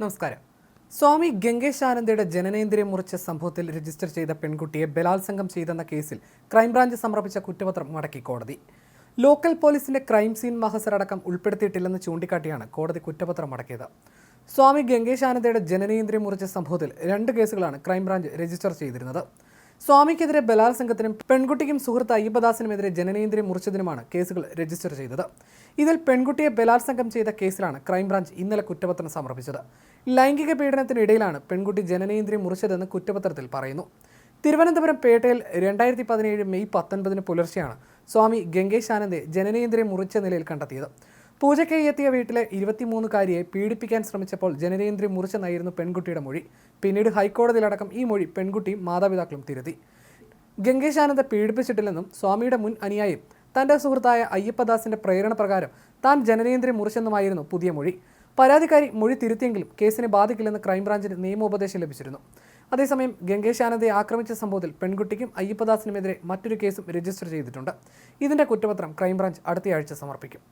നമസ്കാരം. സ്വാമി ഗംഗേശാനന്ദയുടെ ജനനേന്ദ്രിയം മുറിച്ച സംഭവത്തിൽ രജിസ്റ്റർ ചെയ്ത പെൺകുട്ടിയെ ബലാത്സംഗം ചെയ്തെന്ന കേസിൽ ക്രൈംബ്രാഞ്ച് സമർപ്പിച്ച കുറ്റപത്രം മടക്കി കോടതി. ലോക്കൽ പോലീസിന്റെ ക്രൈം സീൻ മഹസർ അടക്കം ഉൾപ്പെടുത്തിയിട്ടില്ലെന്ന് ചൂണ്ടിക്കാട്ടിയാണ് കോടതി കുറ്റപത്രം മടക്കിയത്. സ്വാമി ഗംഗേശാനന്ദയുടെ ജനനേന്ദ്രിയം മുറിച്ച സംഭവത്തിൽ രണ്ട് കേസുകളാണ് ക്രൈംബ്രാഞ്ച് രജിസ്റ്റർ ചെയ്തിരുന്നത്. സ്വാമിക്കെതിരെ ബലാത്സംഗത്തിനും പെൺകുട്ടിക്കും സുഹൃത്ത് അയ്യപ്പദാസിനുമെതിരെ ജനനേന്ദ്രിയം മുറിച്ചതിനുമാണ് കേസുകൾ രജിസ്റ്റർ ചെയ്തത്. ഇതിൽ പെൺകുട്ടിയെ ബലാത്സംഗം ചെയ്ത കേസിലാണ് ക്രൈംബ്രാഞ്ച് ഇന്നലെ കുറ്റപത്രം സമർപ്പിച്ചത്. ലൈംഗിക പീഡനത്തിനിടയിലാണ് പെൺകുട്ടി ജനനേന്ദ്രിയം മുറിച്ചതെന്ന് കുറ്റപത്രത്തിൽ പറയുന്നു. തിരുവനന്തപുരം പേട്ടയിൽ രണ്ടായിരത്തി പതിനേഴ് മെയ് പത്തൊൻപതിന് പുലർച്ചെയാണ് സ്വാമി ഗംഗേശാനന്ദെ ജനനേന്ദ്രിയം മുറിച്ച നിലയിൽ കണ്ടെത്തിയത്. പൂജയ്ക്കായി എത്തിയ വീട്ടിലെ ഇരുപത്തിമൂന്നുകാരിയെ പീഡിപ്പിക്കാൻ ശ്രമിച്ചപ്പോൾ ജനനേന്ദ്രിയം മുറിച്ചെന്നായിരുന്നു പെൺകുട്ടിയുടെ മൊഴി. പിന്നീട് ഹൈക്കോടതിയിലടക്കം ഈ മൊഴി പെൺകുട്ടിയും മാതാപിതാക്കളും തിരുത്തി. ഗംഗേശാനന്ദ പീഡിപ്പിച്ചിട്ടില്ലെന്നും സ്വാമിയുടെ മുൻ അനുയായും തന്റെ സുഹൃത്തായ അയ്യപ്പദാസിന്റെ പ്രേരണ പ്രകാരം താൻ ജനനേന്ദ്രി മുറിച്ചെന്നുമായിരുന്നു പുതിയ മൊഴി. പരാതിക്കാരി മൊഴി തിരുത്തിയെങ്കിലും കേസിനെ ബാധിക്കില്ലെന്ന് ക്രൈംബ്രാഞ്ചിന് നിയമോപദേശം ലഭിച്ചിരുന്നു. അതേസമയം ഗംഗേശാനന്ദയെ ആക്രമിച്ച സംഭവത്തിൽ പെൺകുട്ടിക്കും അയ്യപ്പദാസിനുമെതിരെ മറ്റൊരു കേസും രജിസ്റ്റർ ചെയ്തിട്ടുണ്ട്. ഇതിന്റെ കുറ്റപത്രം ക്രൈംബ്രാഞ്ച് അടുത്തയാഴ്ച സമർപ്പിക്കും.